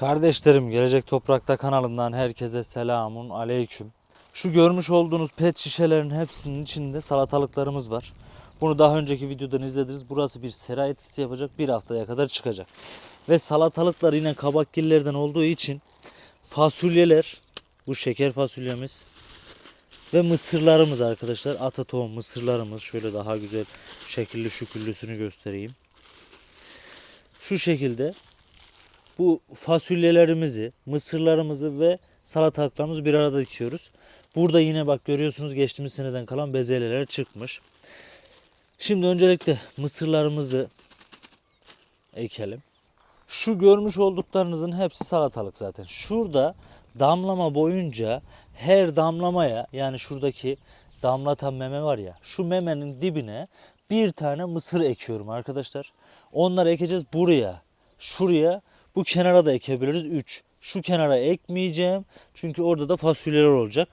Kardeşlerim Gelecek Toprakta kanalından herkese selamun aleyküm. Şu görmüş olduğunuz pet şişelerin hepsinin içinde salatalıklarımız var. Bunu daha önceki videodan izlediniz. Burası bir sera etkisi yapacak. Bir haftaya kadar çıkacak. Ve salatalıklar yine kabakgillerden olduğu için fasulyeler, bu şeker fasulyemiz ve mısırlarımız arkadaşlar. Ata mısırlarımız. Şöyle daha güzel şekilli şüküllüsünü göstereyim. Şu şekilde bu fasulyelerimizi, mısırlarımızı ve salatalıklarımızı bir arada dikiyoruz. Burada yine bak görüyorsunuz geçtiğimiz seneden kalan bezelyeler çıkmış. Şimdi öncelikle mısırlarımızı ekelim. Şu görmüş olduklarınızın hepsi salatalık zaten. Şurada damlama boyunca her damlamaya yani şuradaki damlatan meme var ya şu memenin dibine bir tane mısır ekiyorum arkadaşlar. Onları ekeceğiz buraya, şuraya, bu kenara da ekebiliriz 3. Şu kenara ekmeyeceğim çünkü orada da fasulyeler olacak.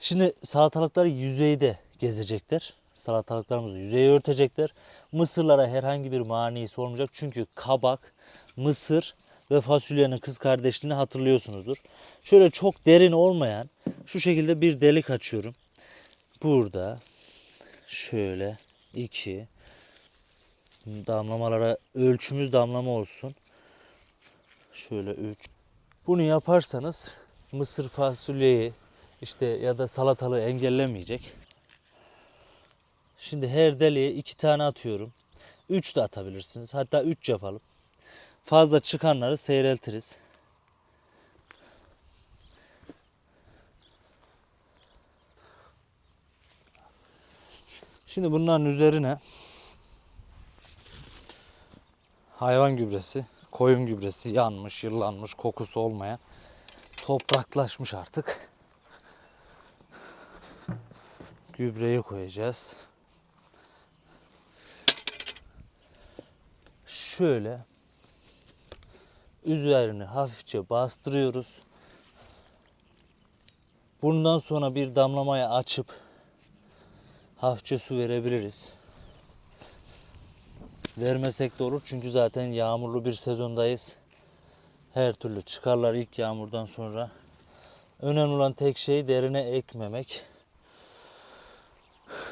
Şimdi salatalıklar yüzeyde gezecekler. Salatalıklarımızı yüzeye örtecekler. Mısırlara herhangi bir manisi olmayacak. Çünkü kabak, mısır ve fasulyenin kız kardeşliğini hatırlıyorsunuzdur. Şöyle çok derin olmayan şu şekilde bir delik açıyorum. Burada şöyle iki damlamalara ölçümüz damlama olsun. Şöyle 3. Bunu yaparsanız mısır fasulyeyi işte ya da salatalığı engellemeyecek. Şimdi her deliğe iki tane atıyorum. 3 de atabilirsiniz. Hatta 3 yapalım. Fazla çıkanları seyreltiriz. Şimdi bunların üzerine hayvan gübresi, koyun gübresi yanmış, yıllanmış, kokusu olmayan topraklaşmış artık. Gübreyi koyacağız. Şöyle üzerine hafifçe bastırıyoruz. Bundan sonra bir damlamaya açıp hafifçe su verebiliriz. Vermesek de olur çünkü zaten yağmurlu bir sezondayız. Her türlü çıkarlar ilk yağmurdan sonra. Önemli olan tek şey derine ekmemek.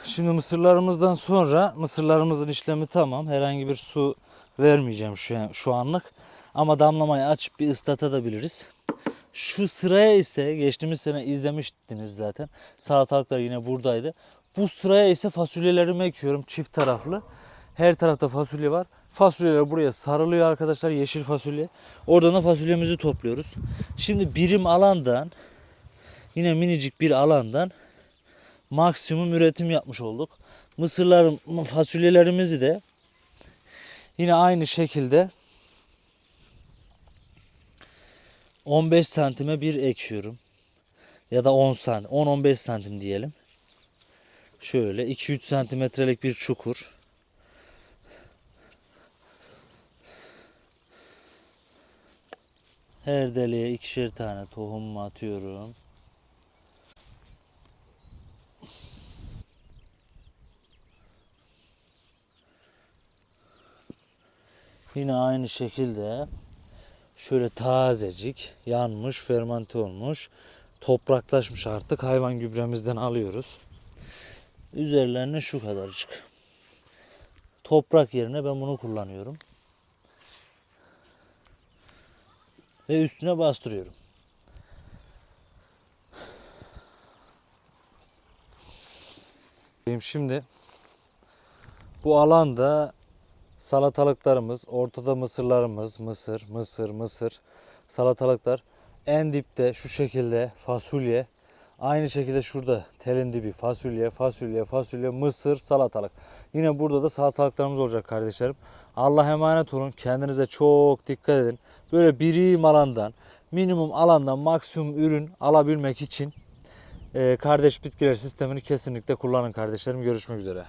Şimdi mısırlarımızdan sonra mısırlarımızın işlemi tamam. Herhangi bir su vermeyeceğim şu, şu anlık. Ama damlamayı açıp bir ıslatabiliriz. Şu sıraya ise geçtiğimiz sene izlemiştiniz zaten. Salatalıklar yine buradaydı. Bu sıraya ise fasulyelerimi ekiyorum çift taraflı. Her tarafta fasulye var. Fasulyeler buraya sarılıyor arkadaşlar yeşil fasulye. Oradan da fasulyemizi topluyoruz. Şimdi birim alandan yine minicik bir alandan maksimum üretim yapmış olduk. Mısırlarım, fasulyelerimizi de yine aynı şekilde 15 santime bir ekiyorum. Ya da 10 santim, 10-15 santim diyelim. Şöyle 2-3 santimetrelik bir çukur. Her deliğe ikişer tane tohum atıyorum. Yine aynı şekilde şöyle tazecik yanmış, fermente olmuş, topraklaşmış artık hayvan gübremizden alıyoruz. Üzerlerine şu kadarcık. Toprak yerine ben bunu kullanıyorum. Ve üstüne bastırıyorum. Şimdi bu alanda salatalıklarımız, ortada mısırlarımız, mısır, mısır, mısır, salatalıklar. En dipte şu şekilde fasulye. Aynı şekilde şurada telin dibi fasulye, fasulye, fasulye, mısır, salatalık. Yine burada da salatalıklarımız olacak kardeşlerim. Allah emanet olun. Kendinize çok dikkat edin. Böyle birim alandan, minimum alandan maksimum ürün alabilmek için e, kardeş bitkiler sistemini kesinlikle kullanın kardeşlerim. Görüşmek üzere.